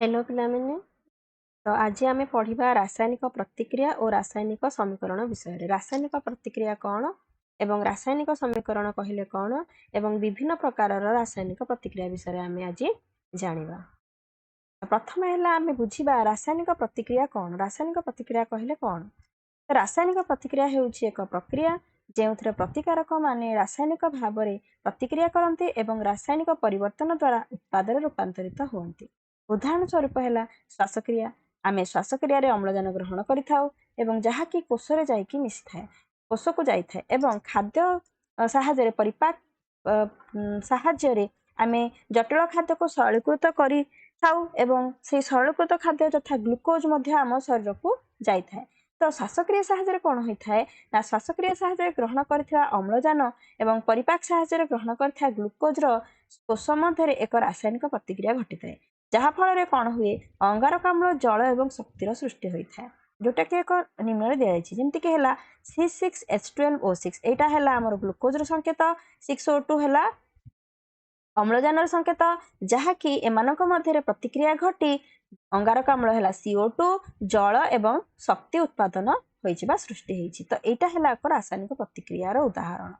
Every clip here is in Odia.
ହ୍ୟାଲୋ ପିଲାମାନେ ତ ଆଜି ଆମେ ପଢ଼ିବା ରାସାୟନିକ ପ୍ରତିକ୍ରିୟା ଓ ରାସାୟନିକ ସମୀକରଣ ବିଷୟରେ। ରାସାୟନିକ ପ୍ରତିକ୍ରିୟା କ'ଣ ଏବଂ ରାସାୟନିକ ସମୀକରଣ କହିଲେ କ'ଣ ଏବଂ ବିଭିନ୍ନ ପ୍ରକାରର ରାସାୟନିକ ପ୍ରତିକ୍ରିୟା ବିଷୟରେ ଆମେ ଆଜି ଜାଣିବା। ପ୍ରଥମେ ହେଲା ଆମେ ବୁଝିବା ରାସାୟନିକ ପ୍ରତିକ୍ରିୟା କ'ଣ। ରାସାୟନିକ ପ୍ରତିକ୍ରିୟା କହିଲେ କ'ଣ? ରାସାୟନିକ ପ୍ରତିକ୍ରିୟା ହେଉଛି ଏକ ପ୍ରକ୍ରିୟା ଯେଉଁଥିରେ ପ୍ରତିକାରକ ମାନେ ରାସାୟନିକ ଭାବରେ ପ୍ରତିକ୍ରିୟା କରନ୍ତି ଏବଂ ରାସାୟନିକ ପରିବର୍ତ୍ତନ ଦ୍ୱାରା ଉତ୍ପାଦରେ ରୂପାନ୍ତରିତ ହୁଅନ୍ତି। ଉଦାହରଣ ସ୍ୱରୂପ ହେଲା ଶ୍ୱାସକ୍ରିୟା। ଆମେ ଶ୍ୱାସକ୍ରିୟାରେ ଅମ୍ଳଜାନ ଗ୍ରହଣ କରିଥାଉ ଏବଂ ଯାହାକି କୋଷରେ ଯାଇକି ମିଶିଥାଏ। କୋଷକୁ ଯାଇଥାଏ ଏବଂ ଖାଦ୍ୟ ସାହାଯ୍ୟରେ ପରିପାକ ସାହାଯ୍ୟରେ ଆମେ ଜଟିଳ ଖାଦ୍ୟକୁ ସରଳୀକୃତ କରିଥାଉ ଏବଂ ସେହି ସରଳୀକୃତ ଖାଦ୍ୟ ଯଥା ଗ୍ଲୁକୋଜ ମଧ୍ୟ ଆମ ଶରୀରକୁ ଯାଇଥାଏ। ତ ଶ୍ୱାସକ୍ରିୟା ସାହାଯ୍ୟରେ କ'ଣ ହୋଇଥାଏ? ନା ଶ୍ୱାସକ୍ରିୟା ସାହାଯ୍ୟରେ ଗ୍ରହଣ କରିଥିବା ଅମ୍ଳଜାନ ଏବଂ ପରିପାକ ସାହାଯ୍ୟରେ ଗ୍ରହଣ କରିଥିବା ଗ୍ଲୁକୋଜର କୋଷ ମଧ୍ୟରେ ଏକ ରାସାୟନିକ ପ୍ରତିକ୍ରିୟା ଘଟିଥାଏ। ଯାହାଫଳରେ କ'ଣ ହୁଏ? ଅଙ୍ଗାରକାମ୍ଳ ଜଳ ଏବଂ ଶକ୍ତିର ସୃଷ୍ଟି ହୋଇଥାଏ। ଯେଉଁଟାକି ଏକ ନିମ୍ନରେ ଦିଆଯାଇଛି ଯେମିତିକି ହେଲା C six H twelve O six ଏଇଟା ହେଲା ଆମର ଗ୍ଲୁକୋଜର ସଂକେତ। ସିକ୍ସ ଓ ଟୁ ହେଲା ଅମ୍ଳଜାନର ସଂକେତ। ଯାହାକି ଏମାନଙ୍କ ମଧ୍ୟରେ ପ୍ରତିକ୍ରିୟା ଘଟି ଅଙ୍ଗାରକାମ୍ଳ ହେଲା ସିଓ ଟୁ ଜଳ ଏବଂ ଶକ୍ତି ଉତ୍ପାଦନ ହୋଇଛି ବା ସୃଷ୍ଟି ହେଇଛି। ତ ଏଇଟା ହେଲା ଏକ ରାସାୟନିକ ପ୍ରତିକ୍ରିୟାର ଉଦାହରଣ।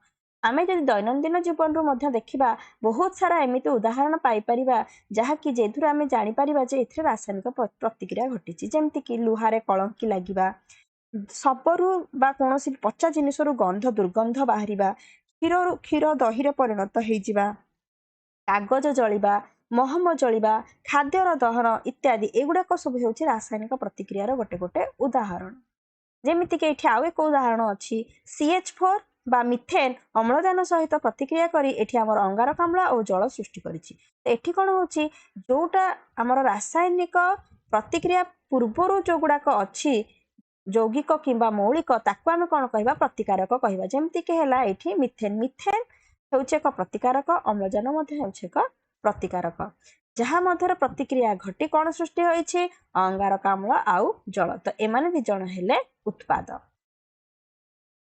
ଆମେ ଯଦି ଦୈନନ୍ଦିନ ଜୀବନରୁ ମଧ୍ୟ ଦେଖିବା ବହୁତ ସାରା ଏମିତି ଉଦାହରଣ ପାଇପାରିବା ଯାହାକି ଯେଉଁଥିରୁ ଆମେ ଜାଣିପାରିବା ଯେ ଏଥିରେ ରାସାୟନିକ ପ୍ରତିକ୍ରିୟା ଘଟିଛି। ଯେମିତିକି ଲୁହାରେ କଳଙ୍କି ଲାଗିବା ଶବରୁ ବା କୌଣସି ପଚା ଜିନିଷରୁ ଗନ୍ଧ ଦୁର୍ଗନ୍ଧ ବାହାରିବା କ୍ଷୀରରୁ କ୍ଷୀର ଦହିରେ ପରିଣତ ହେଇଯିବା କାଗଜ ଜଳିବା ମହମ ଜଳିବା ଖାଦ୍ୟର ଦହନ ଇତ୍ୟାଦି ଏଗୁଡ଼ାକ ସବୁ ହେଉଛି ରାସାୟନିକ ପ୍ରତିକ୍ରିୟାର ଗୋଟେ ଗୋଟେ ଉଦାହରଣ। ଯେମିତିକି ଏଠି ଆଉ ଏକ ଉଦାହରଣ ଅଛି ସି ଏଚ୍ ଫୋର୍ ବା ମିଥେନ୍ ଅମ୍ଳଜାନ ସହିତ ପ୍ରତିକ୍ରିୟା କରି ଏଠି ଆମର ଅଙ୍ଗାରକାମ୍ଳ ଓ ଜଳ ସୃଷ୍ଟି କରିଛି। ଏଠି କ'ଣ ହେଉଛି? ଯେଉଁଟା ଆମର ରାସାୟନିକ ପ୍ରତିକ୍ରିୟା ପୂର୍ବରୁ ଯେଉଁଗୁଡ଼ାକ ଅଛି ଯୌଗିକ କିମ୍ବା ମୌଳିକ ତାକୁ ଆମେ କ'ଣ କହିବା? ପ୍ରତିକାରକ କହିବା। ଯେମିତିକି ହେଲା ଏଠି ମିଥେନ୍। ମିଥେନ୍ ହେଉଛି ଏକ ପ୍ରତିକାରକ ଅମ୍ଳଜାନ ମଧ୍ୟ ହେଉଛି ଏକ ପ୍ରତିକାରକ। ଯାହା ମଧ୍ୟରେ ପ୍ରତିକ୍ରିୟା ଘଟି କ'ଣ ସୃଷ୍ଟି ହୋଇଛି? ଅଙ୍ଗାରକାମ୍ଳ ଆଉ ଜଳ। ତ ଏମାନେ ଦି ଜଣ ହେଲେ ଉତ୍ପାଦ।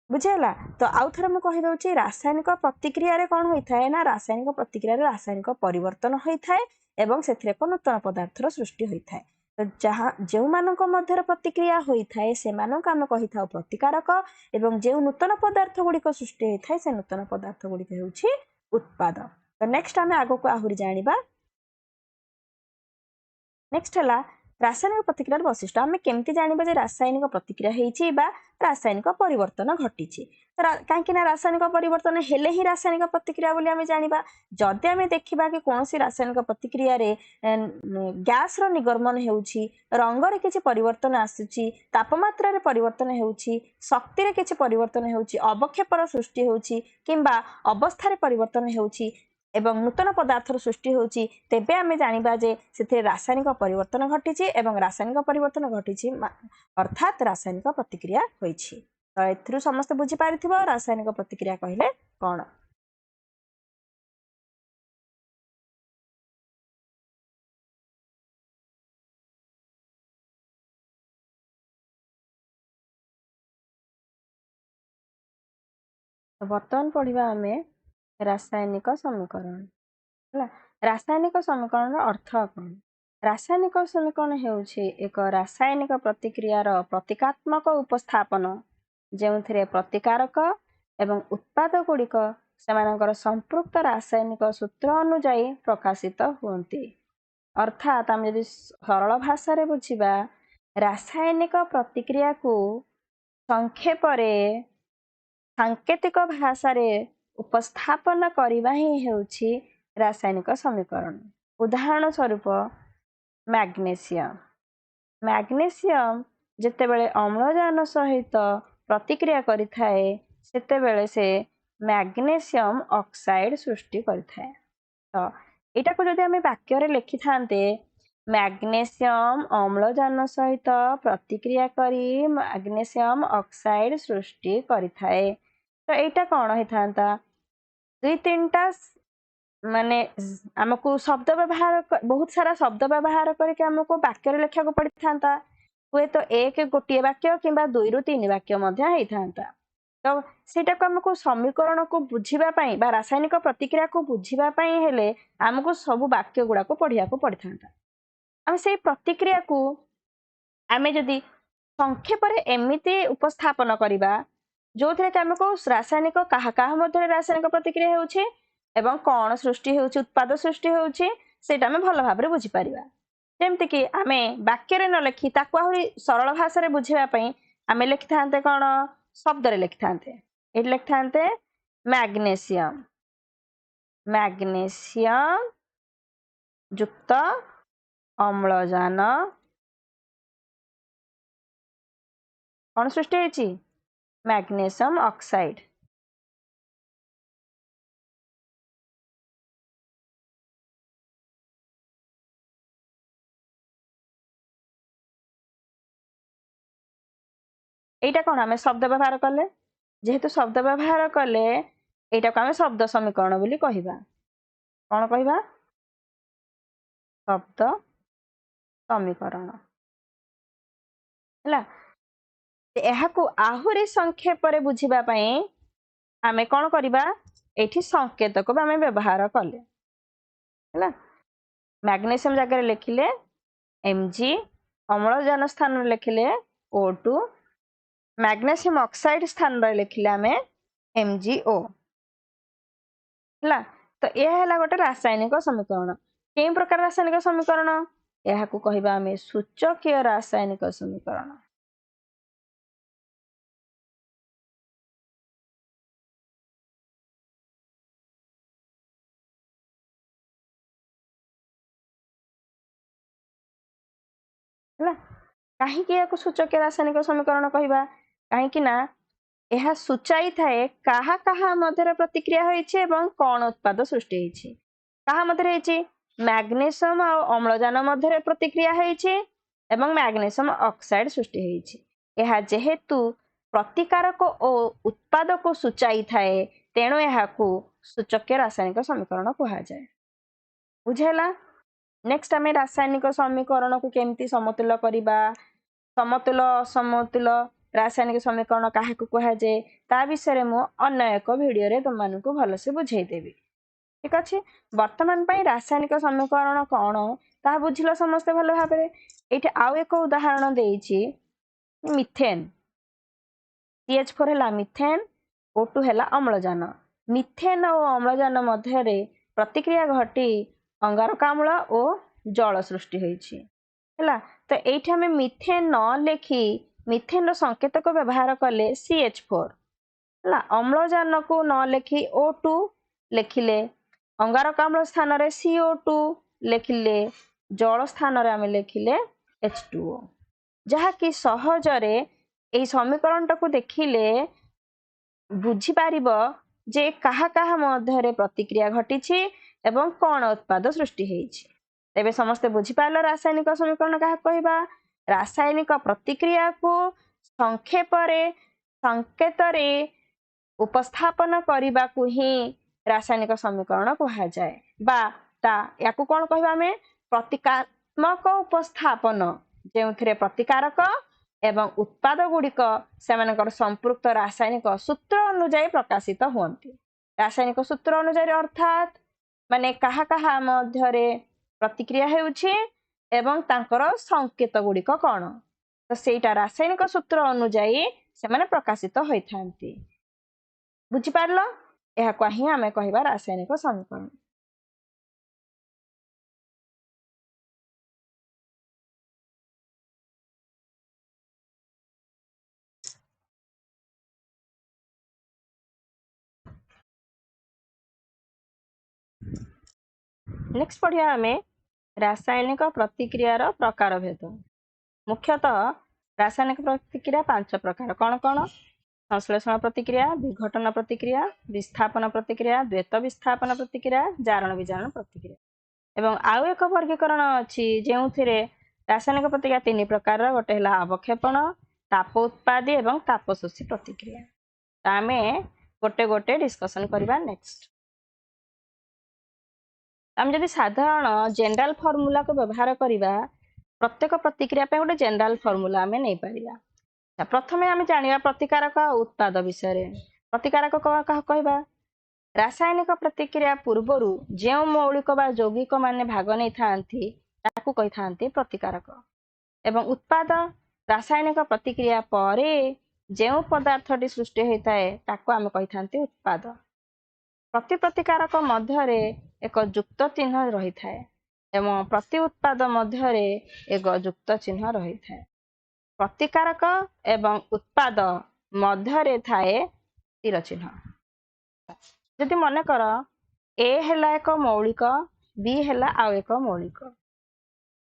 ବୁଝିହେଲା? ତ ଆଉ ଥରେ ମୁଁ କହିଦେଉଛି ରାସାୟନିକ ପ୍ରତିକ୍ରିୟାରେ କ'ଣ ହୋଇଥାଏ ନା ରାସାୟନିକ ପ୍ରତିକ୍ରିୟାରେ ରାସାୟନିକ ପରିବର୍ତ୍ତନ ହୋଇଥାଏ ଏବଂ ସେଥିରେ ଏକ ନୂତନ ପଦାର୍ଥର ସୃଷ୍ଟି ହୋଇଥାଏ। ତ ଯାହା ଯେଉଁମାନଙ୍କ ମଧ୍ୟରେ ପ୍ରତିକ୍ରିୟା ହୋଇଥାଏ ସେମାନଙ୍କୁ ଆମେ କହିଥାଉ ପ୍ରତିକାରକ ଏବଂ ଯେଉଁ ନୂତନ ପଦାର୍ଥ ଗୁଡ଼ିକ ସୃଷ୍ଟି ହୋଇଥାଏ ସେ ନୂତନ ପଦାର୍ଥ ଗୁଡ଼ିକ ହେଉଛି ଉତ୍ପାଦ। ତ ନେକ୍ସଟ ଆମେ ଆଗକୁ ଆହୁରି ଜାଣିବା। ନେକ୍ସଟ ହେଲା ରାସାୟନିକ ପ୍ରତିକ୍ରିୟାର ବୈଶିଷ୍ଟ୍ୟ। ଆମେ କେମିତି ଜାଣିବା ଯେ ରାସାୟନିକ ପ୍ରତିକ୍ରିୟା ହେଇଛି ବା ରାସାୟନିକ ପରିବର୍ତ୍ତନ ଘଟିଛି? କାହିଁକି ନା ରାସାୟନିକ ପରିବର୍ତ୍ତନ ହେଲେ ହିଁ ରାସାୟନିକ ପ୍ରତିକ୍ରିୟା ବୋଲି ଆମେ ଜାଣିବା। ଯଦି ଆମେ ଦେଖିବା କି କୌଣସି ରାସାୟନିକ ପ୍ରତିକ୍ରିୟାରେ ଗ୍ୟାସର ନିଗର୍ମନ ହେଉଛି ରଙ୍ଗରେ କିଛି ପରିବର୍ତ୍ତନ ଆସୁଛି ତାପମାତ୍ରାରେ ପରିବର୍ତ୍ତନ ହେଉଛି ଶକ୍ତିରେ କିଛି ପରିବର୍ତ୍ତନ ହେଉଛି ଅବକ୍ଷେପର ସୃଷ୍ଟି ହେଉଛି କିମ୍ବା ଅବସ୍ଥାରେ ପରିବର୍ତ୍ତନ ହେଉଛି ଏବଂ ନୂତନ ପଦାର୍ଥର ସୃଷ୍ଟି ହେଉଛି ତେବେ ଆମେ ଜାଣିବା ଯେ ସେଥିରେ ରାସାୟନିକ ପରିବର୍ତ୍ତନ ଘଟିଛି ଏବଂ ରାସାୟନିକ ପରିବର୍ତ୍ତନ ଘଟିଛି ଅର୍ଥାତ୍ ରାସାୟନିକ ପ୍ରତିକ୍ରିୟା ହୋଇଛି। ତ ଏଥିରୁ ସମସ୍ତେ ବୁଝିପାରିଥିବ ରାସାୟନିକ ପ୍ରତିକ୍ରିୟା କହିଲେ କ'ଣ? ବର୍ତ୍ତମାନ ପଢିବା ଆମେ ରାସାୟନିକ ସମୀକରଣ। ହେଲା ରାସାୟନିକ ସମୀକରଣର ଅର୍ଥ କ'ଣ? ରାସାୟନିକ ସମୀକରଣ ହେଉଛି ଏକ ରାସାୟନିକ ପ୍ରତିକ୍ରିୟାର ପ୍ରତୀକାତ୍ମକ ଉପସ୍ଥାପନ। ଯେଉଁଥିରେ ପ୍ରତିକାରକ ଏବଂ ଉତ୍ପାଦ ଗୁଡ଼ିକ ସେମାନଙ୍କର ସମ୍ପୃକ୍ତ ରାସାୟନିକ ସୂତ୍ର ଅନୁଯାୟୀ ପ୍ରକାଶିତ ହୁଅନ୍ତି। ଅର୍ଥାତ୍ ଆମେ ଯଦି ସରଳ ଭାଷାରେ ବୁଝିବା ରାସାୟନିକ ପ୍ରତିକ୍ରିୟାକୁ ସଂକ୍ଷେପରେ ସାଙ୍କେତିକ ଭାଷାରେ ଉପସ୍ଥାପନ କରିବା ହିଁ ହେଉଛି ରାସାୟନିକ ସମୀକରଣ। ଉଦାହରଣ ସ୍ୱରୂପ ମ୍ୟାଗ୍ନେସିୟମ୍। ମ୍ୟାଗ୍ନେସିୟମ୍ ଯେତେବେଳେ ଅମ୍ଳଜାନ ସହିତ ପ୍ରତିକ୍ରିୟା କରିଥାଏ ସେତେବେଳେ ସେ ମ୍ୟାଗ୍ନେସିୟମ୍ ଅକ୍ସାଇଡ୍ ସୃଷ୍ଟି କରିଥାଏ। ତ ଏଇଟାକୁ ଯଦି ଆମେ ବାକ୍ୟରେ ଲେଖିଥାନ୍ତେ ମ୍ୟାଗ୍ନେସିୟମ୍ ଅମ୍ଳଜାନ ସହିତ ପ୍ରତିକ୍ରିୟା କରି ମ୍ୟାଗ୍ନେସିୟମ୍ ଅକ୍ସାଇଡ୍ ସୃଷ୍ଟି କରିଥାଏ ତ ଏଇଟା କ'ଣ ହେଇଥାନ୍ତା? ଦୁଇ ତିନିଟା ମାନେ ଆମକୁ ଶବ୍ଦ ବ୍ୟବହାର ବହୁତ ସାରା ଶବ୍ଦ ବ୍ୟବହାର କରିକି ଆମକୁ ବାକ୍ୟରେ ଲେଖିବାକୁ ପଡିଥାନ୍ତା। ହୁଏତ ଏକ ଗୋଟିଏ ବାକ୍ୟ କିମ୍ବା ଦୁଇରୁ ତିନି ବାକ୍ୟ ମଧ୍ୟ ହେଇଥାନ୍ତା। ତ ସେଇଟାକୁ ଆମକୁ ସମୀକରଣକୁ ବୁଝିବା ପାଇଁ ବା ରାସାୟନିକ ପ୍ରତିକ୍ରିୟାକୁ ବୁଝିବା ପାଇଁ ହେଲେ ଆମକୁ ସବୁ ବାକ୍ୟ ଗୁଡାକୁ ପଢିବାକୁ ପଡିଥାନ୍ତା। ଆମେ ସେଇ ପ୍ରତିକ୍ରିୟାକୁ ଆମେ ଯଦି ସଂକ୍ଷେପରେ ଏମିତି ଉପସ୍ଥାପନ କରିବା ଯୋଉଥିରେ କି ଆମକୁ ରାସାୟନିକ କାହା କାହା ମଧ୍ୟରେ ରାସାୟନିକ ପ୍ରତିକ୍ରିୟା ହେଉଛି ଏବଂ କ'ଣ ସୃଷ୍ଟି ହେଉଛି ଉତ୍ପାଦ ସୃଷ୍ଟି ହେଉଛି ସେଇଟା ଆମେ ଭଲ ଭାବରେ ବୁଝିପାରିବା। ଯେମିତିକି ଆମେ ବାକ୍ୟରେ ନ ଲେଖି ତାକୁ ଆହୁରି ସରଳ ଭାଷାରେ ବୁଝିବା ପାଇଁ ଆମେ ଲେଖିଥାନ୍ତେ କ'ଣ? ଶବ୍ଦରେ ଲେଖିଥାନ୍ତେ। ଏଠି ଲେଖିଥାନ୍ତେ ମ୍ୟାଗ୍ନେସିୟମ୍। ମ୍ୟାଗ୍ନେସିୟମ୍ ଯୁକ୍ତ ଅମ୍ଳଜାନ। କ'ଣ ସୃଷ୍ଟି ହେଇଛି? magnesium oxide. এইটা কোন আমি শব্দ ব্যবহার করলে যেহেতু শব্দ ব্যবহার করলে এইটাকে আমি শব্দ সমীকরণ বলি কহিবা কোন কহিবা শব্দ সমীকরণ হ্যাঁ ଏହାକୁ ଆହୁରି ସଂକ୍ଷେପରେ ବୁଝିବା ପାଇଁ ଆମେ କ'ଣ କରିବା? ସଂକେତକୁ ବି ଆମେ ବ୍ୟବହାର କଲେ। ହେଲା। ମ୍ୟାଗ୍ନେସିୟମ୍ ଜାଗାରେ ଲେଖିଲେ ଏମ୍ ଜି ଅମ୍ଳଜାନ ସ୍ଥାନରେ ଲେଖିଲେ ଓ ଟୁ ମ୍ୟାଗ୍ନେସିୟମ୍ ଅକ୍ସାଇଡ୍ ସ୍ଥାନରେ ଲେଖିଲେ ଆମେ ଏମ୍ ଜି ଓ ହେଲା। ତ ଏହା ହେଲା ଗୋଟେ ରାସାୟନିକ ସମୀକରଣ। କେଉଁ ପ୍ରକାର ରାସାୟନିକ ସମୀକରଣ? ଏହାକୁ କହିବା ଆମେ ସୂଚକୀୟ ରାସାୟନିକ ସମୀକରଣ। ହେଲା। କାହିଁକି ଏହାକୁ ସୂଚକୀୟ ରାସାୟନିକ ସମୀକରଣ କହିବା? କାହିଁକି ନା ଏହା ସୂଚାଇଥାଏ କାହା କାହା ମଧ୍ୟରେ ପ୍ରତିକ୍ରିୟା ହୋଇଛି ଏବଂ କ'ଣ ଉତ୍ପାଦ ସୃଷ୍ଟି ହେଇଛି। କାହା ମଧ୍ୟରେ ହେଇଛି? ମ୍ୟାଗ୍ନେସିୟମ୍ ଆଉ ଅମ୍ଳଜାନ ମଧ୍ୟରେ ପ୍ରତିକ୍ରିୟା ହେଇଛି ଏବଂ ମ୍ୟାଗ୍ନେସିୟମ୍ ଅକ୍ସାଇଡ୍ ସୃଷ୍ଟି ହେଇଛି। ଏହା ଯେହେତୁ ପ୍ରତିକାରକ ଓ ଉତ୍ପାଦକୁ ସୂଚାଇଥାଏ ତେଣୁ ଏହାକୁ ସୂଚକୀୟ ରାସାୟନିକ ସମୀକରଣ କୁହାଯାଏ। ବୁଝିହେଲା? ନେକ୍ସଟ ଆମେ ରାସାୟନିକ ସମୀକରଣକୁ କେମିତି ସମତୁଲ କରିବା? ସମତୁଲ ଅସମତୁଲ ରାସାୟନିକ ସମୀକରଣ କାହାକୁ କୁହାଯାଏ? ତା ବିଷୟରେ ମୁଁ ଅନ୍ୟ ଏକ ଭିଡ଼ିଓରେ ତୁମମାନଙ୍କୁ ଭଲସେ ବୁଝେଇଦେବି। ଠିକ ଅଛି? ବର୍ତ୍ତମାନ ପାଇଁ ରାସାୟନିକ ସମୀକରଣ କ'ଣ? ତାହା ବୁଝିଲ ସମସ୍ତେ ଭଲ ଭାବରେ? ଏଇଠି ଆଉ ଏକ ଉଦାହରଣ ଦେଇଛି। ମିଥେନ୍। ସି ଏଚ୍ ଫୋର୍ ହେଲା ମିଥେନ୍ ଓ ଟୁ ହେଲା ଅମ୍ଳଜାନ। ମିଥେନ୍ ଓ ଅମ୍ଳଜାନ ମଧ୍ୟରେ ପ୍ରତିକ୍ରିୟା ଘଟି ଅଙ୍ଗାରକାମ୍ଳ ଓ ଜଳ ସୃଷ୍ଟି ହୋଇଛି ହେଲା ତ ଏଇଠି ଆମେ ମିଥେନ୍ ନ ଲେଖି ମିଥେନ୍ର ସଂକେତକୁ ବ୍ୟବହାର କଲେ ସି ଏଚ୍ ଫୋର୍ ହେଲା ଅମ୍ଳଜାନକୁ ନ ଲେଖି ଓ ଟୁ ଲେଖିଲେ ଅଙ୍ଗାରକାମ୍ଳ ସ୍ଥାନରେ ସି ଓ ଟୁ ଲେଖିଲେ ଜଳ ସ୍ଥାନରେ ଆମେ ଲେଖିଲେ ଏଚ୍ ଟୁ ଓ ଯାହାକି ସହଜରେ ଏଇ ସମୀକରଣଟାକୁ ଦେଖିଲେ ବୁଝିପାରିବ ଯେ କାହା କାହା ମଧ୍ୟରେ ପ୍ରତିକ୍ରିୟା ଘଟିଛି ଏବଂ କ'ଣ ଉତ୍ପାଦ ସୃଷ୍ଟି ହେଇଛି? ତେବେ ସମସ୍ତେ ବୁଝିପାରିଲ ରାସାୟନିକ ସମୀକରଣ କାହାକୁ କହିବା? ରାସାୟନିକ ପ୍ରତିକ୍ରିୟାକୁ ସଂକ୍ଷେପରେ ସଂକେତରେ ଉପସ୍ଥାପନ କରିବାକୁ ହିଁ ରାସାୟନିକ ସମୀକରଣ କୁହାଯାଏ। ବା ତା ୟାକୁ କ'ଣ କହିବା ଆମେ? ପ୍ରତିକାତ୍ମକ ଉପସ୍ଥାପନ। ଯେଉଁଥିରେ ପ୍ରତିକାରକ ଏବଂ ଉତ୍ପାଦ ଗୁଡ଼ିକ ସେମାନଙ୍କର ସମ୍ପୃକ୍ତ ରାସାୟନିକ ସୂତ୍ର ଅନୁଯାୟୀ ପ୍ରକାଶିତ ହୁଅନ୍ତି। ରାସାୟନିକ ସୂତ୍ର ଅନୁଯାୟୀ ଅର୍ଥାତ୍ ମାନେ କାହା କାହା ମଧ୍ୟରେ ପ୍ରତିକ୍ରିୟା ହେଉଛି ଏବଂ ତାଙ୍କର ସଂକେତ ଗୁଡ଼ିକ କ'ଣ? ତ ସେଇଟା ରାସାୟନିକ ସୂତ୍ର ଅନୁଯାୟୀ ସେମାନେ ପ୍ରକାଶିତ ହୋଇଥାନ୍ତି। ବୁଝିପାରିଲ? ଏହାକୁ ହିଁ ଆମେ କହିବା ରାସାୟନିକ ସମୀକରଣ। ନେକ୍ସଟ ପଢ଼ିବା ଆମେ ରାସାୟନିକ ପ୍ରତିକ୍ରିୟାର ପ୍ରକାରଭେଦ ମୁଖ୍ୟତଃ ରାସାୟନିକ ପ୍ରତିକ୍ରିୟା ପାଞ୍ଚ ପ୍ରକାର। କ'ଣ କ'ଣ? ସଂଶ୍ଳେଷଣ ପ୍ରତିକ୍ରିୟା ବିଘଟନ ପ୍ରତିକ୍ରିୟା ବିସ୍ଥାପନ ପ୍ରତିକ୍ରିୟା ଦ୍ୱୈତ ବିସ୍ଥାପନ ପ୍ରତିକ୍ରିୟା ଜାରଣ ବିଜାରଣ ପ୍ରତିକ୍ରିୟା। ଏବଂ ଆଉ ଏକ ବର୍ଗୀକରଣ ଅଛି ଯେଉଁଥିରେ ରାସାୟନିକ ପ୍ରତିକ୍ରିୟା ତିନି ପ୍ରକାରର ଗୋଟେ ହେଲା ଅବକ୍ଷେପଣ ତାପ ଉତ୍ପାଦୀ ଏବଂ ତାପ ଶୋଷୀ ପ୍ରତିକ୍ରିୟା ଆମେ ଗୋଟେ ଗୋଟେ ଡିସ୍କସନ୍ କରିବା ନେକ୍ସଟ ଆମେ ଯଦି ସାଧାରଣ ଜେନେରାଲ ଫର୍ମୁଲାକୁ ବ୍ୟବହାର କରିବା ପ୍ରତ୍ୟେକ ପ୍ରତିକ୍ରିୟା ପାଇଁ ଗୋଟେ ଜେନେରାଲ ଫର୍ମୁଲା ଆମେ ନେଇପାରିବା। ପ୍ରଥମେ ଆମେ ଜାଣିବା ପ୍ରତିକାରକ ଉତ୍ପାଦ ବିଷୟରେ। ପ୍ରତିକାରକ କାହାକୁ କହିବା? ରାସାୟନିକ ପ୍ରତିକ୍ରିୟା ପୂର୍ବରୁ ଯେଉଁ ମୌଳିକ ବା ଯୌଗିକ ମାନେ ଭାଗ ନେଇଥାନ୍ତି ତାକୁ କହିଥାନ୍ତି ପ୍ରତିକାରକ। ଏବଂ ଉତ୍ପାଦ ରାସାୟନିକ ପ୍ରତିକ୍ରିୟା ପରେ ଯେଉଁ ପଦାର୍ଥଟି ସୃଷ୍ଟି ହୋଇଥାଏ ତାକୁ ଆମେ କହିଥାନ୍ତି ଉତ୍ପାଦ। ପ୍ରତି ପ୍ରତିକାରକ ମଧ୍ୟରେ ଏକ ଯୁକ୍ତ ଚିହ୍ନ ରହିଥାଏ ଏବଂ ପ୍ରତି ଉତ୍ପାଦ ମଧ୍ୟରେ ଏକ ଯୁକ୍ତ ଚିହ୍ନ ରହିଥାଏ। ପ୍ରତିକାରକ ଏବଂ ଉତ୍ପାଦ ମଧ୍ୟରେ ଥାଏ ତୀର ଚିହ୍ନ। ଯଦି ମନେକର ଏ ହେଲା ଏକ ମୌଳିକ ବି ହେଲା ଆଉ ଏକ ମୌଳିକ।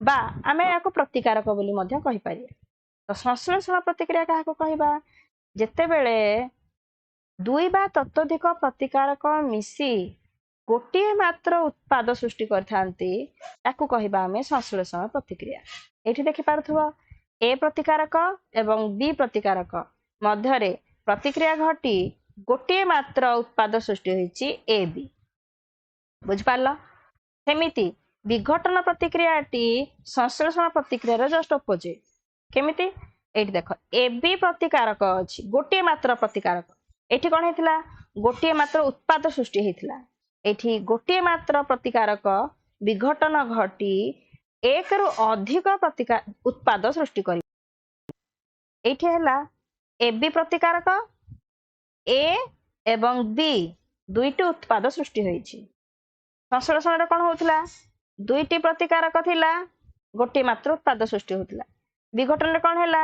ବା ଆମେ ଏହାକୁ ପ୍ରତିକାରକ ବୋଲି ମଧ୍ୟ କହିପାରିବା। ତ ସଂଶ୍ଳେଷଣ ପ୍ରତିକ୍ରିୟା କାହାକୁ କହିବା? ଯେତେବେଳେ ଦୁଇ ବା ତତୋଧିକ ପ୍ରତିକାରକ ମିଶି ଗୋଟିଏ ମାତ୍ର ଉତ୍ପାଦ ସୃଷ୍ଟି କରିଥାନ୍ତି ତାକୁ କହିବା ଆମେ ସଂଶ୍ଳେଷଣ ପ୍ରତିକ୍ରିୟା। ଏଇଠି ଦେଖିପାରୁଥିବ ଏ ପ୍ରତିକାରକ ଏବଂ ବି ପ୍ରତିକାରକ ମଧ୍ୟରେ ପ୍ରତିକ୍ରିୟା ଘଟି ଗୋଟିଏ ମାତ୍ର ଉତ୍ପାଦ ସୃଷ୍ଟି ହୋଇଛି ଏ ବି। ବୁଝିପାରିଲ? ସେମିତି ବିଘଟନ ପ୍ରତିକ୍ରିୟାଟି ସଂଶ୍ଳେଷଣ ପ୍ରତିକ୍ରିୟାର ଜଷ୍ଟ ଅପୋଜିଟ୍ କେମିତି? ଏଇଠି ଦେଖ ଏ ବି ପ୍ରତିକାରକ ଅଛି ଗୋଟିଏ ମାତ୍ର ପ୍ରତିକାରକ। ଏଠି କ'ଣ ହେଇଥିଲା? ଗୋଟିଏ ମାତ୍ର ଉତ୍ପାଦ ସୃଷ୍ଟି ହେଇଥିଲା। ଏଠି ଗୋଟିଏ ମାତ୍ର ପ୍ରତିକାରକ ବିଘଟନ ଘଟି ଏକରୁ ଅଧିକ ପ୍ରତିକା ଉତ୍ପାଦ ସୃଷ୍ଟି କରିବ। ଏଇଠି ହେଲା ଏ ବି ପ୍ରତିକାରକ ଏ ଏବଂ ବି ଦୁଇଟି ଉତ୍ପାଦ ସୃଷ୍ଟି ହୋଇଛି। ସଂଶ୍ଳେଷଣରେ କ'ଣ ହଉଥିଲା? ଦୁଇଟି ପ୍ରତିକାରକ ଥିଲା ଗୋଟିଏ ମାତ୍ର ଉତ୍ପାଦ ସୃଷ୍ଟି ହଉଥିଲା। ବିଘଟନରେ କ'ଣ ହେଲା?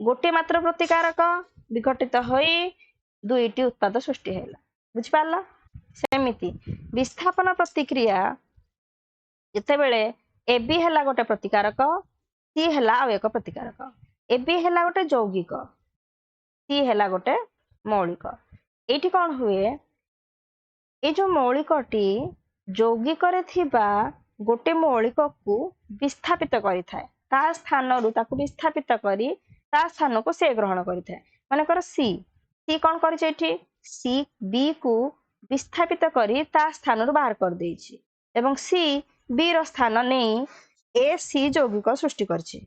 ଗୋଟିଏ ମାତ୍ର ପ୍ରତିକାରକ ବିଘଟିତ ହୋଇ ଦୁଇଟି ଉତ୍ପାଦ ସୃଷ୍ଟି ହେଲା। ବୁଝିପାରିଲ? ସେମିତି। ବିସ୍ଥାପନ ପ୍ରତିକ୍ରିୟା ଯେତେବେଳେ ଏ ବି ହେଲା ଗୋଟେ ପ୍ରତିକାରକ ସି ହେଲା ଆଉ ଏକ ପ୍ରତିକାରକ। ଏ ବି ହେଲା ଗୋଟେ ଯୌଗିକ ସି ହେଲା ଗୋଟେ ମୌଳିକ। ଏଇଠି କ'ଣ ହୁଏ? ଏଇ ଯୋଉ ମୌଳିକଟି ଯୌଗିକରେ ଥିବା ଗୋଟେ ମୌଳିକକୁ ବିସ୍ଥାପିତ କରିଥାଏ। ତା ସ୍ଥାନରୁ ତାକୁ ବିସ୍ଥାପିତ କରି ତା ସ୍ଥାନକୁ ସେ ଗ୍ରହଣ କରିଥାଏ। ମନେକର ସି ସି କ'ଣ କରିଛି ଏଠି ସି ବି କୁ ବିସ୍ଥାପିତ କରି ତା ସ୍ଥାନରୁ ବାହାର କରିଦେଇଛି ଏବଂ ସି ବି ର ସ୍ଥାନ ନେଇ ଏ ସି ଯୌଗିକ ସୃଷ୍ଟି କରିଛି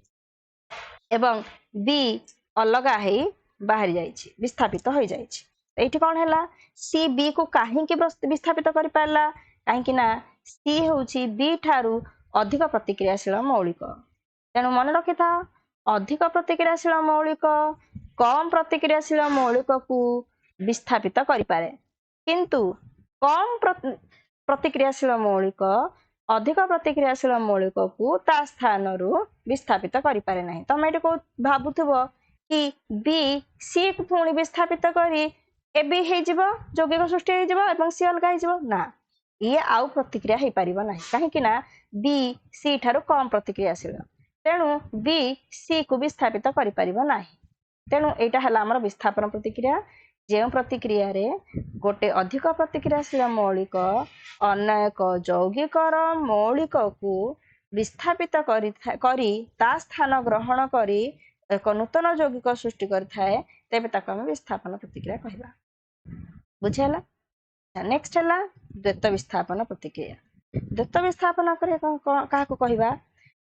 ଏବଂ ବି ଅଲଗା ହେଇ ବାହାରି ଯାଇଛି ବିସ୍ଥାପିତ ହୋଇଯାଇଛି ଏଇଠି କ'ଣ ହେଲା? ସି ବି କୁ କାହିଁକି ବସ୍- ବିସ୍ଥାପିତ କରିପାରିଲା? କାହିଁକି ନା ସି ହେଉଛି ବି ଠାରୁ ଅଧିକ ପ୍ରତିକ୍ରିୟାଶୀଳ ମୌଳିକ। ତେଣୁ ମନେ ରଖିଥାଅ ଅଧିକ ପ୍ରତିକ୍ରିୟାଶୀଳ ମୌଳିକ କମ୍ ପ୍ରତିକ୍ରିୟାଶୀଳ ମୌଳିକକୁ ବିସ୍ଥାପିତ କରିପାରେ। କିନ୍ତୁ କମ୍ ପ୍ର- ପ୍ରତିକ୍ରିୟାଶୀଳ ମୌଳିକ ଅଧିକ ପ୍ରତିକ୍ରିୟାଶୀଳ ମୌଳିକକୁ ତା ସ୍ଥାନରୁ ବିସ୍ଥାପିତ କରିପାରେ ନାହିଁ। ତମେ ଏଠି କହୁ ଭାବୁଥିବ କି ବି ସି କୁ ପୁଣି ବିସ୍ଥାପିତ କରି ଏ ବି ହେଇଯିବ ଯୌଗିକ ସୃଷ୍ଟି ହେଇଯିବ ଏବଂ ସି ଅଲଗା ହେଇଯିବ? ନା। ଇଏ ଆଉ ପ୍ରତିକ୍ରିୟା ହେଇପାରିବ ନାହିଁ। କାହିଁକି ନା ବି ସି ଠାରୁ କମ୍ ପ୍ରତିକ୍ରିୟାଶୀଳ। ତେଣୁ ବି ସି କୁ ବିସ୍ଥାପିତ କରିପାରିବ ନାହିଁ। ତେଣୁ ଏଇଟା ହେଲା ଆମର ବିସ୍ଥାପନ ପ୍ରତିକ୍ରିୟା। ଯେଉଁ ପ୍ରତିକ୍ରିୟାରେ ଗୋଟେ ଅଧିକ ପ୍ରତିକ୍ରିୟାଶୀଳ ମୌଳିକ ଅନ୍ୟ ଏକ ଯୌଗିକର ମୌଳିକକୁ ବିସ୍ଥାପିତ କରି ତା ସ୍ଥାନ ଗ୍ରହଣ କରି ଏକ ନୂତନ ଯୌଗିକ ସୃଷ୍ଟି କରିଥାଏ ତେବେ ତାକୁ ଆମେ ବିସ୍ଥାପନ ପ୍ରତିକ୍ରିୟା କହିବା। ବୁଝିହେଲା? ନେକ୍ସଟ ହେଲା ଦ୍ୱୈତ ବିସ୍ଥାପନ ପ୍ରତିକ୍ରିୟା। ଦ୍ୱୈତ ବିସ୍ଥାପନ କଣ- କାହାକୁ କହିବା?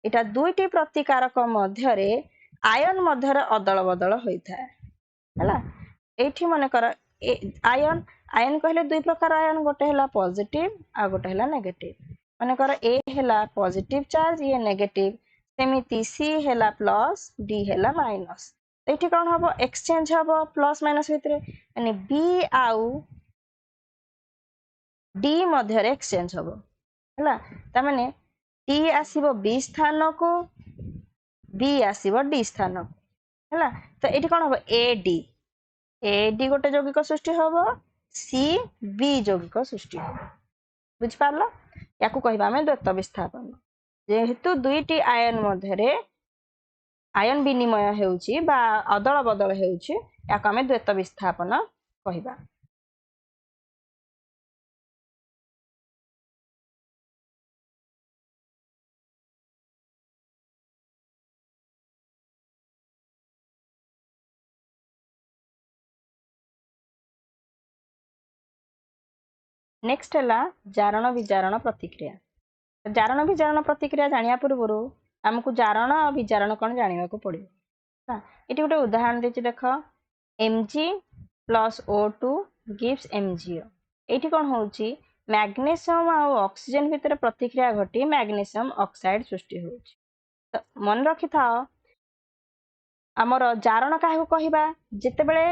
ଏଇଟା ଦୁଇଟି ପ୍ରତିକାରକ ମଧ୍ୟରେ ଆୟନ ମଧ୍ୟରେ ଅଦଳ ବଦଳ ହୋଇଥାଏ। ହେଲା? ଏଇଠି ମନେକର ଆୟନ ଆୟନ କହିଲେ ଦୁଇ ପ୍ରକାର ଆୟନ ଗୋଟେ ହେଲା ପଜିଟିଭ ଆଉ ଗୋଟେ ହେଲା ନେଗେଟିଭ ମନେକର ଏ ହେଲା ପଜିଟିଭ ଚାର୍ଜ ଇଏ ନେଗେଟିଭ ସେମିତି ସି ହେଲା ପ୍ଲସ୍ ଡି ହେଲା ମାଇନସ୍ ଏଇଠି କ'ଣ ହବ? ଏକ୍ସଚେଞ୍ଜ ହବ ପ୍ଲସ୍ ମାଇନସ୍ ଭିତରେ। ମାନେ ବି ଆଉ ଡି ମଧ୍ୟରେ ଏକ୍ସଚେଞ୍ଜ ହବ। ହେଲା ତାମାନେ ଟି ଆସିବ ବି ସ୍ଥାନକୁ ବି ଆସିବ ଡି ସ୍ଥାନକୁ। ହେଲା ତ ଏଇଠି କ'ଣ ହବ? ଏ ଡି ଏ ଡି ଗୋଟେ ଯୌଗିକ ସୃଷ୍ଟି ହବ ସି ବି ଯୌଗିକ ସୃଷ୍ଟି ହବ ବୁଝିପାରିଲ ୟାକୁ କହିବା ଆମେ ଦ୍ୱୈତ ବିସ୍ଥାପନ। ଯେହେତୁ ଦୁଇଟି ଆୟନ ମଧ୍ୟରେ ଆୟନ ବିନିମୟ ହେଉଛି ବା ଅଦଳ ବଦଳ ହେଉଛି ୟାକୁ ଆମେ ଦ୍ୱୈତ ବିସ୍ଥାପନ ନେକ୍ସଟ ହେଲା ଜାରଣ ବିଜାରଣ ପ୍ରତିକ୍ରିୟା। ଜାରଣ ବିଜାରଣ ପ୍ରତିକ୍ରିୟା ଜାଣିବା ପୂର୍ବରୁ ଆମକୁ ଜାରଣ ଆଉ ବିଜାରଣ କ'ଣ ଜାଣିବାକୁ ପଡ଼ିବ? ହେଲା ଏଠି ଗୋଟେ ଉଦାହରଣ ଦେଇଛି ଦେଖ। M G plus O two gives M G O ଏଇଠି କ'ଣ ହେଉଛି? ମ୍ୟାଗ୍ନେସିୟମ ଆଉ ଅକ୍ସିଜେନ ଭିତରେ ପ୍ରତିକ୍ରିୟା ଘଟି ମ୍ୟାଗ୍ନେସିୟମ ଅକ୍ସାଇଡ ସୃଷ୍ଟି ହେଉଛି। ତ ମନେ ରଖିଥାଅ ଆମର ଜାରଣ କାହାକୁ କହିବା? ଯେତେବେଳେ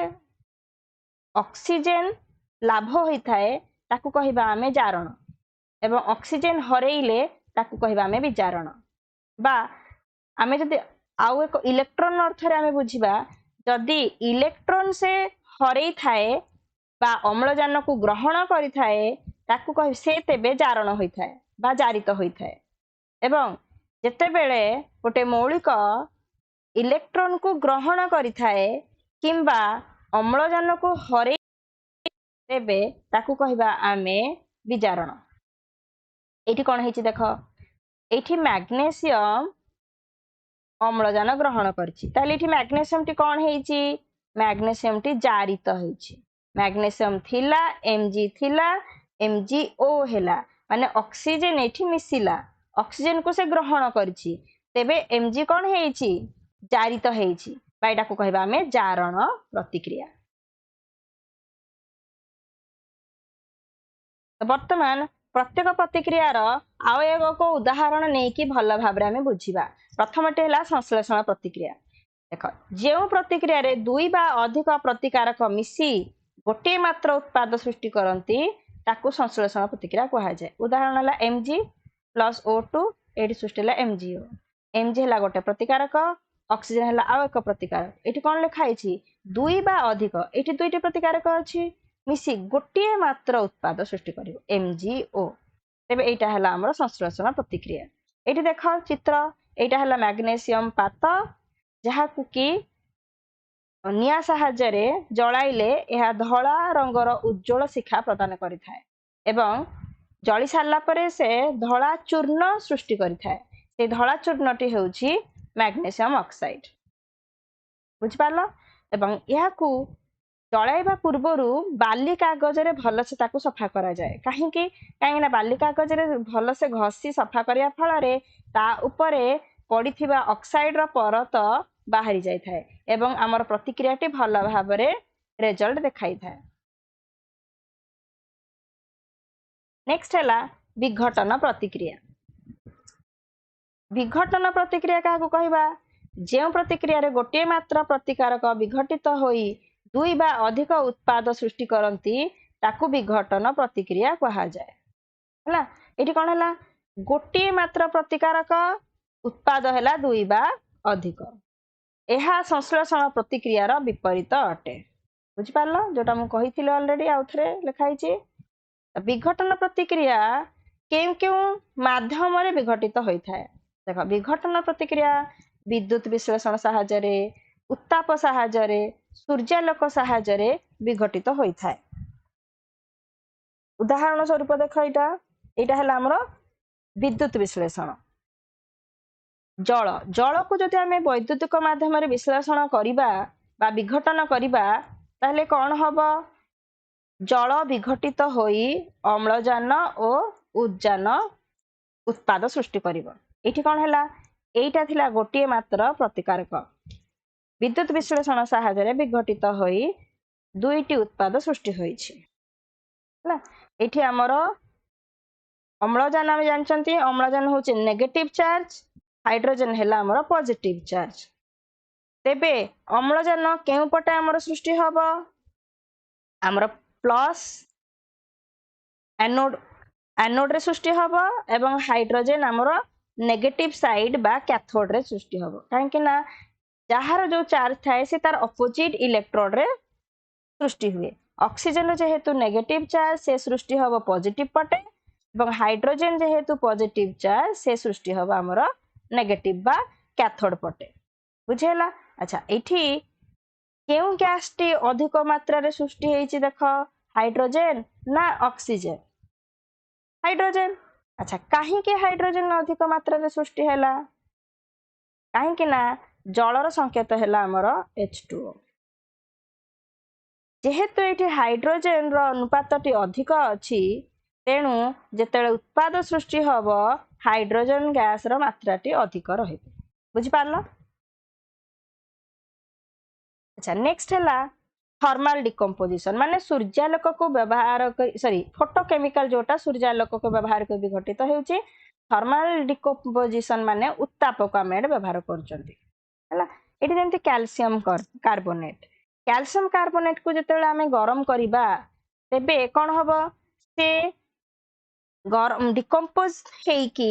ଅକ୍ସିଜେନ ଲାଭ ହୋଇଥାଏ ତାକୁ କହିବା ଆମେ ଜାରଣ। ଏବଂ ଅକ୍ସିଜେନ ହରେଇଲେ ତାକୁ କହିବା ଆମେ ବିଜାରଣ ବା ଆମେ ଯଦି ଆଉ ଏକ ଇଲେକ୍ଟ୍ରନ ଅର୍ଥରେ ଆମେ ବୁଝିବା ଯଦି ଇଲେକ୍ଟ୍ରନ ସେ ହରେଇଥାଏ ବା ଅମ୍ଳଜାନକୁ ଗ୍ରହଣ କରିଥାଏ ତାକୁ କହି ସେ ତେବେ ଜାରଣ ହୋଇଥାଏ ବା ଜାରିତ ହୋଇଥାଏ। ଏବଂ ଯେତେବେଳେ ଗୋଟେ ମୌଳିକ ଇଲେକ୍ଟ୍ରନକୁ ଗ୍ରହଣ କରିଥାଏ କିମ୍ବା ଅମ୍ଳଜାନକୁ ହରେଇ ତେବେ ତାକୁ କହିବା ଆମେ ବିଜାରଣ ଏଇଠି କ'ଣ ହେଇଛି ଦେଖ? ଏଇଠି ମ୍ୟାଗ୍ନେସିୟମ ଅମ୍ଳଜାନ ଗ୍ରହଣ କରିଛି। ତାହେଲେ ଏଠି ମ୍ୟାଗ୍ନେସିୟମଟି କ'ଣ ହେଇଛି? ମ୍ୟାଗ୍ନେସିୟମଟି ଜାରିତ ହେଇଛି। ମ୍ୟାଗ୍ନେସିୟମ ଥିଲା ଏମଜି ଥିଲା ଏମଜି ଓ ହେଲା। ମାନେ ଅକ୍ସିଜେନ ଏଠି ମିଶିଲା। ଅକ୍ସିଜେନକୁ ସେ ଗ୍ରହଣ କରିଛି। ତେବେ ଏମଜି କ'ଣ ହେଇଛି? ଜାରିତ ହେଇଛି। ବା ଏଟାକୁ କହିବା ଆମେ ଜାରଣ ପ୍ରତିକ୍ରିୟା। ବର୍ତ୍ତମାନ ପ୍ରତ୍ୟେକ ପ୍ରତିକ୍ରିୟାର ଆଉ ଏକ ଉଦାହରଣ ନେଇକି ଭଲ ଭାବରେ ଆମେ ବୁଝିବା। ପ୍ରଥମଟି ହେଲା ସଂଶ୍ଳେଷଣ ପ୍ରତିକ୍ରିୟା। ଦେଖ ଯେଉଁ ପ୍ରତିକ୍ରିୟାରେ ଦୁଇ ବା ଅଧିକ ପ୍ରତିକାରକ ମିଶି ଗୋଟିଏ ମାତ୍ର ଉତ୍ପାଦ ସୃଷ୍ଟି କରନ୍ତି ତାକୁ ସଂଶ୍ଳେଷଣ ପ୍ରତିକ୍ରିୟା କୁହାଯାଏ। ଉଦାହରଣ ହେଲା ଏମଜି ପ୍ଲସ୍ ଓ ଟୁ ଏଇଠି ସୃଷ୍ଟି ହେଲା ଏମଜିଓ ଏମଜି ହେଲା ଗୋଟେ ପ୍ରତିକାରକ ଅକ୍ସିଜେନ ହେଲା ଆଉ ଏକ ପ୍ରତିକାରକ। ଏଠି କ'ଣ ଲେଖା ହେଇଛି? ଦୁଇ ବା ଅଧିକ। ଏଠି ଦୁଇଟି ପ୍ରତିକାରକ ଅଛି। ମିଶି ଗୋଟିଏ ମାତ୍ର ଉତ୍ପାଦ ସୃଷ୍ଟି କରିବ ଏମଜିଓ ତେବେ ଏଇଟା ହେଲା ଆମର ସଂଶ୍ଳେଷଣ ପ୍ରତିକ୍ରିୟା। ଏଇଠି ଦେଖ ଚିତ୍ର ଏଇଟା ହେଲା ମ୍ୟାଗ୍ନେସିୟମ ପାତ ଯାହାକୁ କି ନିଆଁ ସାହାଯ୍ୟରେ ଜଳାଇଲେ ଏହା ଧଳା ରଙ୍ଗର ଉଜ୍ଜଳ ଶିଖା ପ୍ରଦାନ କରିଥାଏ ଏବଂ ଜଳି ସାରିଲା ପରେ ସେ ଧଳା ଚୂର୍ଣ୍ଣ ସୃଷ୍ଟି କରିଥାଏ। ସେ ଧଳା ଚୂର୍ଣ୍ଣଟି ହେଉଛି ମ୍ୟାଗ୍ନେସିୟମ ଅକ୍ସାଇଡ। ବୁଝିପାରିଲ? ଏବଂ ଏହାକୁ ଜଳାଇବା ପୂର୍ବରୁ ବାଲି କାଗଜରେ ଭଲସେ ତାକୁ ସଫା କରାଯାଏ। କାହିଁକି? କାହିଁକି ନା ବାଲି କାଗଜରେ ଭଲସେ ଘଷି ସଫା କରିବା ଫଳରେ ତା ଉପରେ ପଡ଼ିଥିବା ଅକ୍ସାଇଡର ପରତ ବାହାରି ଯାଇଥାଏ ଏବଂ ଆମର ପ୍ରତିକ୍ରିୟାଟି ଭଲ ଭାବରେ ରେଜଲ୍ଟ ଦେଖାଇଥାଏ। ନେକ୍ସଟ ହେଲା ବିଘଟନ ପ୍ରତିକ୍ରିୟା। ବିଘଟନ ପ୍ରତିକ୍ରିୟା କାହାକୁ କହିବା? ଯେଉଁ ପ୍ରତିକ୍ରିୟାରେ ଗୋଟିଏ ମାତ୍ର ପ୍ରତିକାରକ ବିଘଟିତ ହୋଇ ଦୁଇ ବା ଅଧିକ ଉତ୍ପାଦ ସୃଷ୍ଟି କରନ୍ତି ତାକୁ ବିଘଟନ ପ୍ରତିକ୍ରିୟା କୁହାଯାଏ। ହେଲା ଏଠି କ'ଣ ହେଲା? ଗୋଟିଏ ମାତ୍ର ପ୍ରତିକାରକ ଉତ୍ପାଦ ହେଲା ଦୁଇ ବା ଅଧିକ। ଏହା ସଂଶ୍ଳେଷଣ ପ୍ରତିକ୍ରିୟାର ବିପରୀତ ଅଟେ। ବୁଝିପାରିଲ? ଯୋଉଟା ମୁଁ କହିଥିଲି ଅଲରେଡି ଆଉ ଥରେ ଲେଖା ହେଇଛି। ବିଘଟନ ପ୍ରତିକ୍ରିୟା କେଉଁ କେଉଁ ମାଧ୍ୟମରେ ବିଘଟିତ ହୋଇଥାଏ? ଦେଖ ବିଘଟନ ପ୍ରତିକ୍ରିୟା ବିଦ୍ୟୁତ ବିଶ୍ଳେଷଣ ସାହାଯ୍ୟରେ ଉତ୍ତାପ ସାହାଯ୍ୟରେ ସୂର୍ଯ୍ୟାଲୋକ ସାହାଯ୍ୟରେ ବିଘଟିତ ହୋଇଥାଏ। ଉଦାହରଣ ସ୍ୱରୂପ ଦେଖ ଏଇଟା। ଏଇଟା ହେଲା ଆମର ବିଦ୍ୟୁତ ବିଶ୍ଳେଷଣ। ଜଳ। ଜଳକୁ ଯଦି ଆମେ ବୈଦ୍ୟୁତିକ ମାଧ୍ୟମରେ ବିଶ୍ଳେଷଣ କରିବା ବା ବିଘଟନ କରିବା ତାହେଲେ କ'ଣ ହବ? ଜଳ ବିଘଟିତ ହୋଇ ଅମ୍ଳଜାନ ଓ ଉଦ୍ଜାନ ଉତ୍ପାଦ ସୃଷ୍ଟି କରିବ। ଏଇଠି କ'ଣ ହେଲା? ଏଇଟା ଥିଲା ଗୋଟିଏ ମାତ୍ର ପ୍ରତିକାରକ। ବିଦ୍ୟୁତ ବିଶ୍ଳେଷଣ ସାହାଯ୍ୟରେ ବିଘଟିତ ହୋଇ ଦୁଇଟି ଉତ୍ପାଦ ସୃଷ୍ଟି ହୋଇଛି ହେଲା ଏଇଠି ଆମର ଅମ୍ଳଜାନ ଆମେ ଜାଣିଛନ୍ତି। ଅମ୍ଳଜାନ ହେଉଛି ନେଗେଟିଭ ଚାର୍ଜ ହାଇଡ୍ରୋଜେନ ହେଲା ଆମର ପଜିଟିଭ ଚାର୍ଜ ତେବେ ଅମ୍ଳଜାନ କେଉଁ ପଟେ ଆମର ସୃଷ୍ଟି ହବ? ଆମର ପ୍ଲସ୍ ଆନୋଡ ଆନୋଡରେ ସୃଷ୍ଟି ହବ ଏବଂ ହାଇଡ୍ରୋଜେନ ଆମର ନେଗେଟିଭ ସାଇଡ୍ ବା କ୍ୟାଥୋଡରେ ସୃଷ୍ଟି ହବ। କାହିଁକି ନା ଯାହାର ଯୋଉ ଚାର୍ଜ ଥାଏ ସେ ତାର ଅପୋଜିଟ ଇଲେକ୍ଟ୍ରୋଡରେ ସୃଷ୍ଟି ହୁଏ। ଅକ୍ସିଜେନ ଯେହେତୁ ନେଗେଟିଭ ଚାର୍ଜ ସେ ସୃଷ୍ଟି ହବ ପଜିଟିଭ ପଟେ ଏବଂ ହାଇଡ୍ରୋଜେନ ଯେହେତୁ ପଜିଟିଭ ଚାର୍ଜ ସେ ସୃଷ୍ଟି ହବ ଆମର ନେଗେଟିଭ ବା କ୍ୟାଥୋଡ ପଟେ। ବୁଝିହେଲା? ଆଚ୍ଛା ଏଇଠି କେଉଁ ଗ୍ୟାସଟି ଅଧିକ ମାତ୍ରାରେ ସୃଷ୍ଟି ହେଇଛି ଦେଖ? ହାଇଡ୍ରୋଜେନ ନା ଅକ୍ସିଜେନ ହାଇଡ୍ରୋଜେନ ଆଚ୍ଛା କାହିଁକି ହାଇଡ୍ରୋଜେନ ଅଧିକ ମାତ୍ରାରେ ସୃଷ୍ଟି ହେଲା? କାହିଁକି ନା ଜଳର ସଂକେତ ହେଲା ଆମର ଏଚ୍ ଟୁ ଓ ଯେହେତୁ ଏଠି ହାଇଡ୍ରୋଜେନର ଅନୁପାତଟି ଅଧିକ ଅଛି ତେଣୁ ଯେତେବେଳେ ଉତ୍ପାଦ ସୃଷ୍ଟି ହେବ ହାଇଡ୍ରୋଜେନ ଗ୍ୟାସର ମାତ୍ରାଟି ଅଧିକ ରହିବ। ବୁଝିପାରିଲ? ଆଚ୍ଛା ନେକ୍ସଟ ହେଲା ଥର୍ମାଲ ଡିକମ୍ପୋଜିସନ୍ ମାନେ ସୂର୍ଯ୍ୟାଲୋକକୁ ବ୍ୟବହାର କରି ସରି ଫଟୋକେମିକାଲ ଯେଉଁଟା ସୂର୍ଯ୍ୟାଲୋକକୁ ବ୍ୟବହାର କରି ବିଘଟିତ ହେଉଛି ଥର୍ମାଲ ଡିକମ୍ପୋଜିସନ୍ ମାନେ ଉତ୍ତାପକୁ ଆମେ ଏଠି ବ୍ୟବହାର କରୁଛନ୍ତି। ହେଲା। ଏଠି ଯେମିତି କ୍ୟାଲସିୟମ କାର୍ବୋନେଟ କ୍ୟାଲସିୟମ କାର୍ବୋନେଟ କୁ ଯେତେବେଳେ ଆମେ ଗରମ କରିବା ତେବେ କ'ଣ ହବ? ସେ ଗରମ ଡିକମ୍ପୋଜ ହେଇକି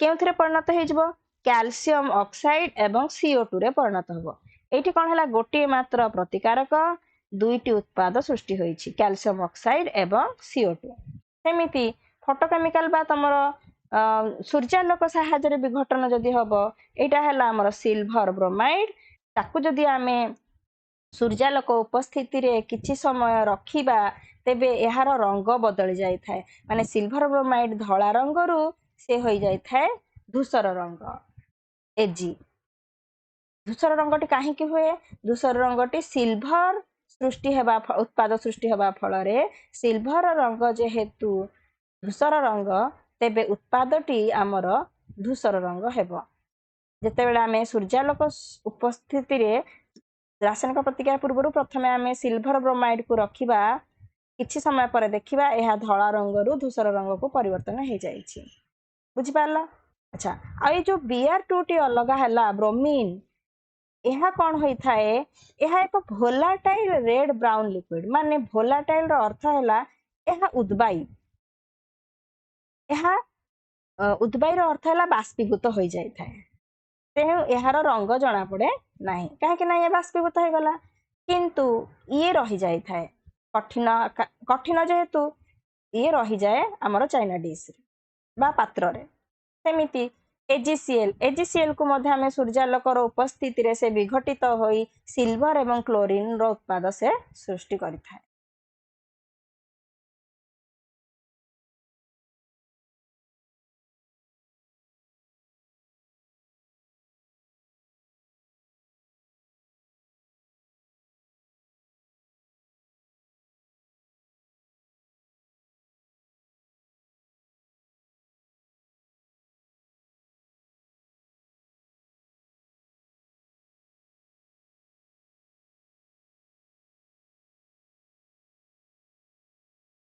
କେଉଁଥିରେ ପରିଣତ ହେଇଯିବ? କ୍ୟାଲସିୟମ ଅକ୍ସାଇଡ ଏବଂ ସିଓ ଟୁ ରେ ପରିଣତ ହବ। ଏଇଠି କ'ଣ ହେଲା? ଗୋଟିଏ ମାତ୍ର ପ୍ରତିକାରକ ଦୁଇଟି ଉତ୍ପାଦ ସୃଷ୍ଟି ହୋଇଛି। କ୍ୟାଲସିୟମ ଅକ୍ସାଇଡ ଏବଂ ସିଓ ଟୁ ସେମିତି ଫଟୋକେମିକାଲ ବା ତମର ଅ, ସୂର୍ଯ୍ୟାଲୋକ ସାହାଯ୍ୟରେ ବିଘଟନ ଯଦି ହବ ଏଇଟା ହେଲା ଆମର ସିଲଭର ବ୍ରୋମାଇଡ ତାକୁ ଯଦି ଆମେ ସୂର୍ଯ୍ୟାଲୋକ ଉପସ୍ଥିତିରେ କିଛି ସମୟ ରଖିବା ତେବେ ଏହାର ରଙ୍ଗ ବଦଳି ଯାଇଥାଏ। ମାନେ ସିଲଭର ବ୍ରୋମାଇଡ ଧଳା ରଙ୍ଗରୁ ସେ ହୋଇଯାଇଥାଏ ଧୂସର ରଙ୍ଗ। ଏଜି ଧୂସର ରଙ୍ଗଟି କାହିଁକି ହୁଏ? ଧୂସର ରଙ୍ଗଟି ସିଲଭର ସୃଷ୍ଟି ହେବା ଉତ୍ପାଦ ସୃଷ୍ଟି ହେବା ଫଳରେ ସିଲଭର ରଙ୍ଗ ଯେହେତୁ ଧୂସର ରଙ୍ଗ ତେବେ ଉତ୍ପାଦଟି ଆମର ଧୂସର ରଙ୍ଗ ହେବ। ଯେତେବେଳେ ଆମେ ସୂର୍ଯ୍ୟାଲୋକ ସ୍- ଉପସ୍ଥିତିରେ ରାସାୟନିକ ପ୍ରତିକ୍ରିୟା ପୂର୍ବରୁ ପ୍ରଥମେ ଆମେ ସିଲଭର ବ୍ରୋମାଇଡକୁ ରଖିବା କିଛି ସମୟ ପରେ ଦେଖିବା ଏହା ଧଳା ରଙ୍ଗରୁ ଧୂସର ରଙ୍ଗକୁ ପରିବର୍ତ୍ତନ ହେଇଯାଇଛି। ବୁଝିପାରିଲ? ଆଚ୍ଛା ଆଉ ଏଇ ଯୋଉ ବିଆର ଟୁ ଟି ଅଲଗା ହେଲା ବ୍ରୋମିନ୍ ଏହା କ'ଣ ହୋଇଥାଏ? ଏହା ଏକ ଭୋଲାଟାଇଲ ରେଡ ବ୍ରାଉନ ଲିକ୍ୱିଡ ମାନେ ଭୋଲାଟାଇଲ ର ଅର୍ଥ ହେଲା ଏହା ଉଦ୍ବାୟୀ। ଏହା ଅ, ଉଦ୍ବାୟୀର ଅର୍ଥ ହେଲା ବାଷ୍ପୀଭୂତ ହୋଇଯାଇଥାଏ। ତେଣୁ ଏହାର ରଙ୍ଗ ଜଣାପଡେ ନାହିଁ। କାହିଁକି ନା ଇଏ ବାଷ୍ପୀଭୂତ ହେଇଗଲା। କିନ୍ତୁ ଇଏ ରହିଯାଇଥାଏ। କଠିନ ଆକା- କଠିନ ଯେହେତୁ ଇଏ ରହିଯାଏ ଆମର ଚାଇନା ଡିସ୍ରେ ବା ପାତ୍ରରେ। ସେମିତି ଏଜିସିଏଲ ଏଜିସିଏଲ କୁ ମଧ୍ୟ ଆମେ ସୂର୍ଯ୍ୟାଲୋକର ଉପସ୍ଥିତିରେ ସେ ବିଘଟିତ ହୋଇ ସିଲଭର ଏବଂ କ୍ଲୋରିନ ର ଉତ୍ପାଦ ସେ ସୃଷ୍ଟି କରିଥାଏ।